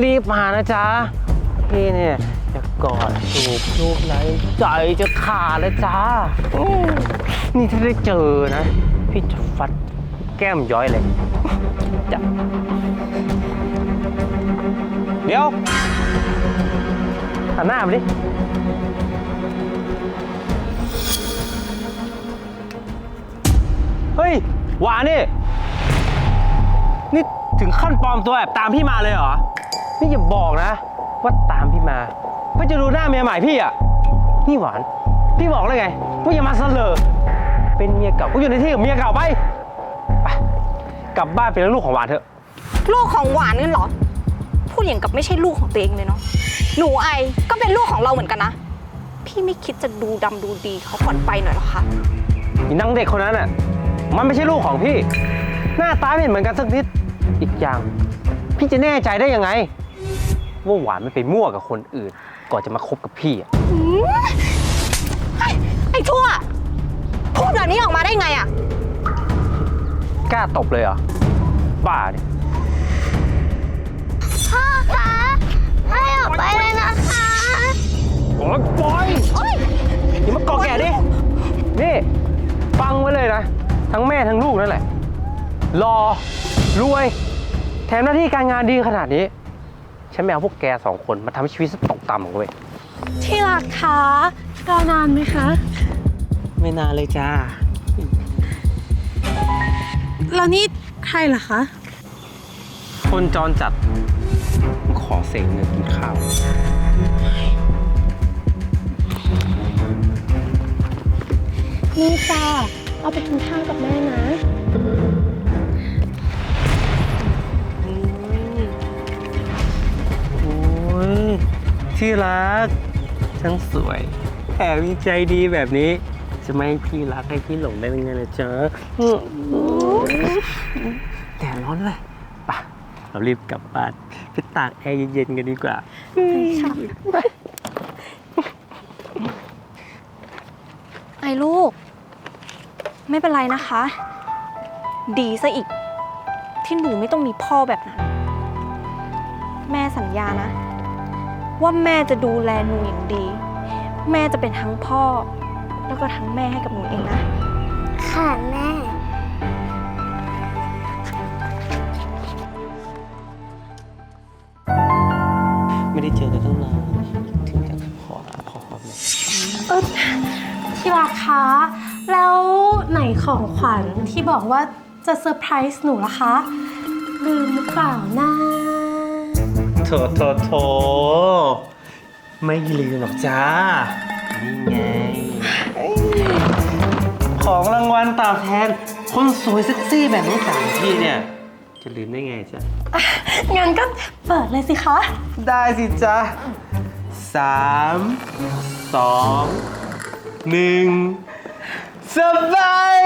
รีบมานะจ๊ะ พี่เนี่ยจะกอดจูบลูกไหลใจจะขาดเลยจ้าอืมนี่ถ้าได้เจอนะ พี่จะฟัดแก้มย้อยเลยจะเดี๋ยวหันหน้ามาดิ เฮ้ยหวานนี่ นี่ถึงขั้นปลอมตัวแอบตามพี่มาเลยเหรอ นี่อย่าบอกนะ ว่าตามพี่มาเพื่อจะดูหน้าเมียใหม่พี่อะ นี่หวาน พี่บอกแล้วไงว่าอย่ามาเสลอเป็นเมียเก่าก็อยู่ในที่กับเมียเก่าไปไป กลับบ้านเป็นลูกของหวานเถอะ ลูกของหวานนี่เหรอ พูดอย่างกับไม่ใช่ลูกของตัวเองเลยเนาะ หนูไอก็เป็นลูกของเราเหมือนกันนะ พี่ไม่คิดจะดูดำดูดีเขาก่อนไปหน่อยเหรอคะ อีนางเด็กคนนั้นอะ มันไม่ใช่ลูกของพี่ หน้าตาไม่เหมือนกันสักนิด อีกอย่าง พี่จะแน่ใจได้ยังไง ว่าหวานไม่ไปมั่วกับคนอื่น ก่อนจะมาคบกับพี่อะไอ้ไอ้ชั่ว พูดแบบนี้ออกมาได้ไงอะกล้าตบเลยเหรอ บ้าดิพ่อคะให้ออกไปเลยนะคะโอ๊ยปล่อยโอ๊ยอย่ามาเกาะแก่ดิ นี่ ฟังไว้เลยนะ ทั้งแม่ทั้งลูกนั่นแหละ รอ รวย แถมหน้าที่การงานดีขนาดนี้ ฉันไม่เอาพวกแกสองคนมาทำให้ชีวิตฉันตกต่ำหรอกเว้ยที่รักคะรอนานไหมคะ ไม่นานเลยจ้า แล้วนี่ใครล่ะคะ คนจรจัดผมขอเสกเงินกินข้าว นี่จ้าเอาไปกินข้าวกับแม่นะ ที่รักทั้งสวยแถมมีใจดีแบบนี้ จะไม่ให้พี่รักให้พี่หลงได้ยังไงล่ะจ๊ะแต่ร้อนเลยไปะเรารีบกลับบ้านไปตากแอร์เย็นๆกันดีกว่า ไอ้ลูก ไม่เป็นไรนะคะ ดีซะอีก ที่หนูไม่ต้องมีพ่อแบบนั้น แม่สัญญานะ ว่าแม่จะดูแลหนูอย่างดี แม่จะเป็นทั้งพ่อ แล้วก็ทั้งแม่ให้กับหนูเองนะ ค่ะแม่ ไม่ได้เจอกันตั้งนานถึงจะขอขอความเลยเออที่รักคะแล้วไหนของขวัญที่บอกว่าจะเซอร์ไพรส์หนูล่ะคะ ลืมหรือเปล่านะโถโถโถไม่ลืมหรอกจ้า นี่ไง ของรางวัลตอบแทน คนสวยเซ็กซี่แบบน้องสาวพี่เนี่ย จะลืมได้ไงจ๊ะ งั้นก็เปิดเลยสิคะ ได้สิจ๊ะสามสองหนึ่งสบาย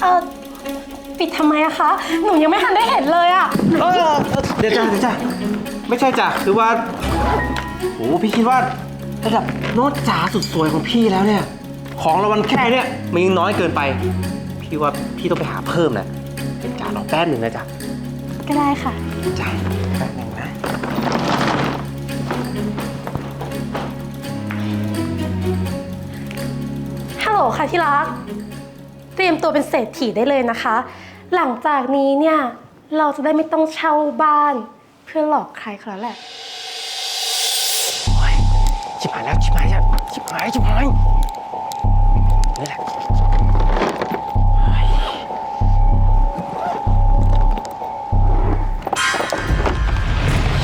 เออ ปิดทำไมอะคะ หนูยังไม่ทันได้เห็นเลยอะเออเออเดี๋ยวจ้ะเดี๋ยวจ้ะไม่ใช่จ้ะคือว่าโอ้พี่คิดว่าระดับโน้ตจ๋าสุดสวยของพี่แล้วเนี่ย ของรางวัลแค่เนี่ยมันยังน้อยเกินไป พี่ว่าพี่ต้องไปหาเพิ่มนะเป็นจ๋ารอแป๊บหนึ่งนะจ๊ะก็ได้ค่ะ จ้ะแป๊บหนึ่งนะฮัลโหลค่ะที่รัก เตรียมตัวเป็นเศรษฐีได้เลยนะคะ หลังจากนี้เนี่ย เราจะได้ไม่ต้องเช่าบ้าน เพื่อหลอกใครเขาแล้วแหละ โอ้ยชิบหายแล้วชิบหายแล้วชิบหายชิบหายนี่แหละเฮ้ย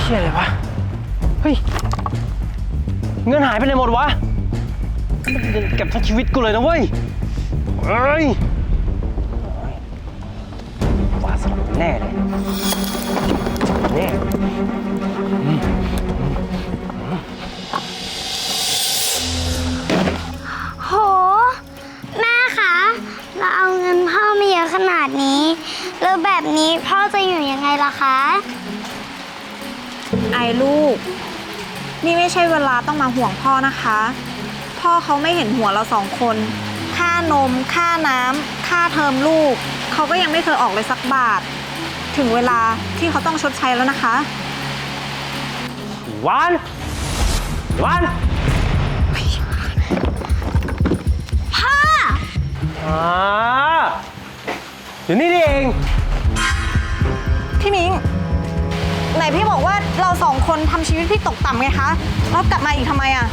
เชี่ยอะไรวะเฮ้ยเงินหายไปไหนหมดวะมันเงินเก็บทั้งชีวิตกูเลยนะเว้ยเฮ้ย แน่เลยแน่โห แม่คะ เราเอาเงินพ่อมาเยอะขนาดนี้ แล้วแบบนี้พ่อจะอยู่ยังไงล่ะคะ ไอ้ลูก นี่ไม่ใช่เวลาต้องมาห่วงพ่อนะคะ พ่อเขาไม่เห็นหัวเราสองคน ค่านม ค่าน้ำ ค่าเทอมลูก เขาก็ยังไม่เคยออกเลยสักบาทแถึงเวลาที่เขาต้องชดใช้แล้วนะคะ หวาน หวานพ่อ อ่าอยู่นี่นี่เอง พี่มิงไหนพี่บอกว่าเราสองคนทำชีวิตพี่ตกต่ำไงคะแล้วกลับมาอีกทำไมอะ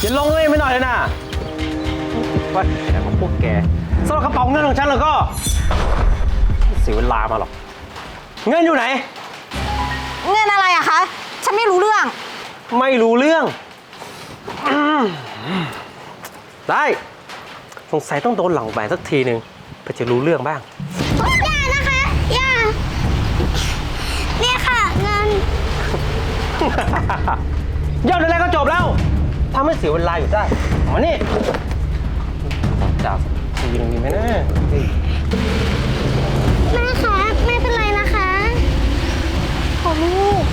อย่าลงเลยไม่หน่อยเลยนะว่าแต่ของพวกแกสำหรับกระเป๋าเงินของฉันแล้วก็ไม่เสียเวลามาหรอก เงินอยู่ไหน เงินอะไรอะคะ ฉันไม่รู้เรื่อง ไม่รู้เรื่องอืมได้ สงสัยต้องโดนหลังแหวนสักทีหนึ่งเพื่อจะรู้เรื่องบ้าง อย่านะคะ อย่า เนี่ยค่ะ เงิน ยอดอะไรก็จบแล้วทำให้เสียเวลาอยู่ได้เอามานี่จับทีนึงดีไหมนะเฮ้ยแม่คะ ไม่เป็นไรนะคะขอ ลูก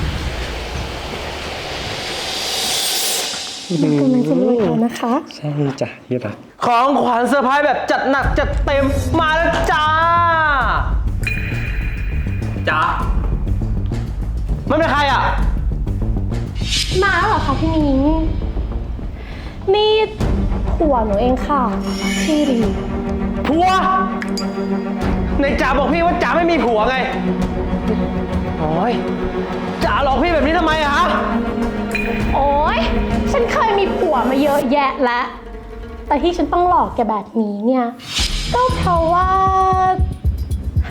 เรากำลังจะรวยแล้วนะคะ ใช่จ้ะที่รักของขวัญเซอร์ไพรส์แบบจัดหนักจัดเต็มมาแล้วจ้าจ้ามันเป็นใครอะ มาแล้วเหรอคะพี่มิ้งนี่ผัวหนูเองค่ะ ชื่อรี ผัวในจ๋าบอกพี่ว่าจ๋าไม่มีผัวไง โอ้ยจ๋าหลอกพี่แบบนี้ทำไมอะฮะ โอ๊ย ฉันเคยมีผัวมาเยอะแยะแล้ว แต่ที่ฉันต้องหลอกแกแบบนี้เนี่ย ก็เพราะว่า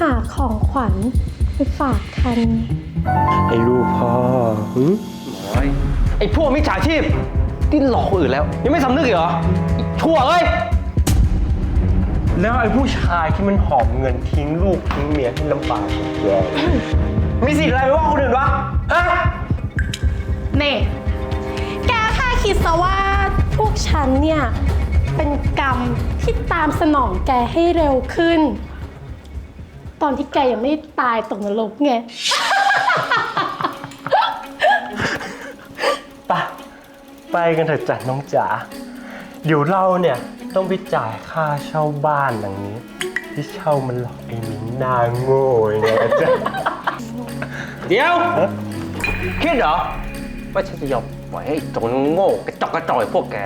หาของขวัญไปฝากคัน ไอ้ลูกพ่อหึโอ้ยไอ้พวกมิจฉาชีพที่หลอกคนอื่นแล้ว ยังไม่สำนึกอีกเหรอไอ้ชั่วเอ้ย แล้วไอ้ผู้ชายที่มันหอบเงินทิ้งลูกทิ้งเมียให้ลำบากแย่มีสิทธิ์อะไรไปว่าคนอื่นวะฮะเน่แกแค่คิดซะว่าพวกฉันเนี่ย เป็นกรรมที่ตามสนองแกให้เร็วขึ้น ตอนที่แกยังไม่ตายตกนรกไงไปไปกันเถอะจ้ะน้องจ๋า เดี๋ยวเราเนี่ยต้องไปจ่ายค่าเช่าบ้านหลังนี้ ที่เช่ามันหลอกไอ้มิ้นหนาโง่เนี่ยจ้ะเดี๋ยว คิดเหรอว่าฉันจะยอมปล่อยให้ไอ้โจรโง่กระจอกกระจอยพวกแก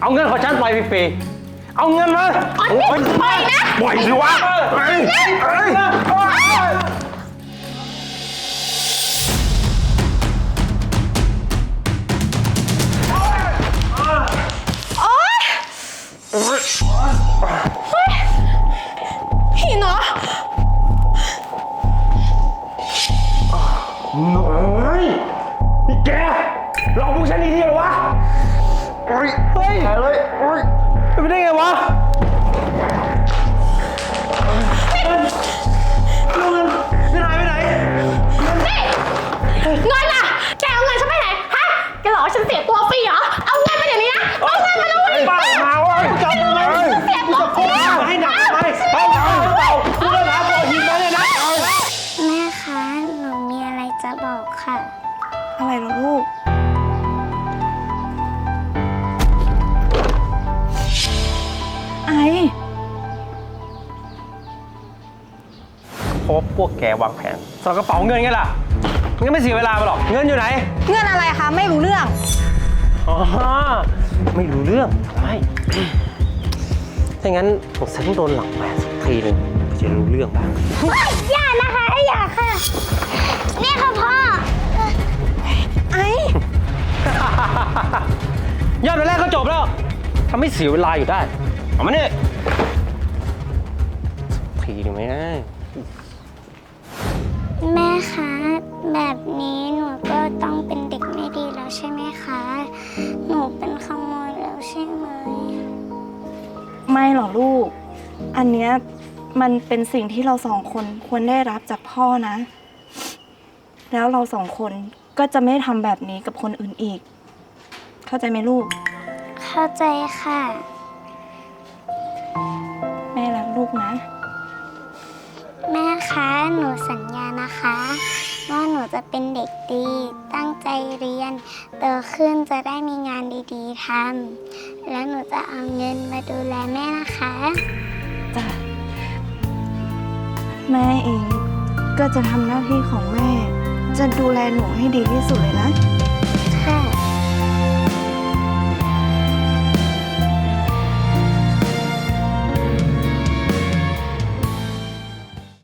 เอาเงินของฉันไปฟรีๆเอาเงินมาปล่อยนะปล่อยสิวะ ไป ไปพี่เนาะหน่อยนี่แกหลอกพวกฉันอีกทีเหรอวะเฮ้ยเฮ้ยเลยเฮ้ยเป็นไปได้ไงวะลูกเงินเงินหายไปไหนเงินล่ะ แกเอาเงินฉันไปไหน ฮะ แกหลอกให้ฉันเสียตัวฟรีเหรอ เอาเงินมาเดี๋ยวนี้นะ เอาเงินมาเลยเปล่ว่า ราะว่าพวกแกวางแผนสอดกระเป๋าเงินไงล่ะงั้นไม่เสียเวลาไปหรอก เงินอยู่ไหน เงินอะไรคะไม่รู้เรื่อง อ๋อ ไม่รู้เรื่องไม่ถ้างั้นผมเซ็นโดนหลังแหวนสักทีหนึ่งจะรู้เรื่องบ้าง อย่านะคะอย่าค่ะเนี่ยค่ะพ่อ ไอยอดวันแรกก็จบแล้วทำให้เสียเวลาอยู่ได้ เอามาเนี่ยสักทีหนึ่งไหมนะ แม่คะ แบบนี้หนูก็ต้องเป็นเด็กไม่ดีแล้วใช่ไหมคะ หนูเป็นขโมยแล้วใช่ไหม ไม่หรอกลูก อันเนี้ยมันเป็นสิ่งที่เราสองคนควรได้รับจากพ่อนะ แล้วเราสองคนก็จะไม่ทำแบบนี้กับคนอื่นอีก เข้าใจไหมลูก เข้าใจค่ะ แม่รักลูกนะ แม่คะ หนูสัญญา นะคะ ว่าหนูจะเป็นเด็กดี ตั้งใจเรียนโตขึ้นจะได้มีงานดีๆทำแล้วหนูจะเอาเงินมาดูแลแม่นะคะจ้ะแม่เองก็จะทำหน้าที่ของแม่ จะดูแลหนูให้ดีที่สุดเลยนะ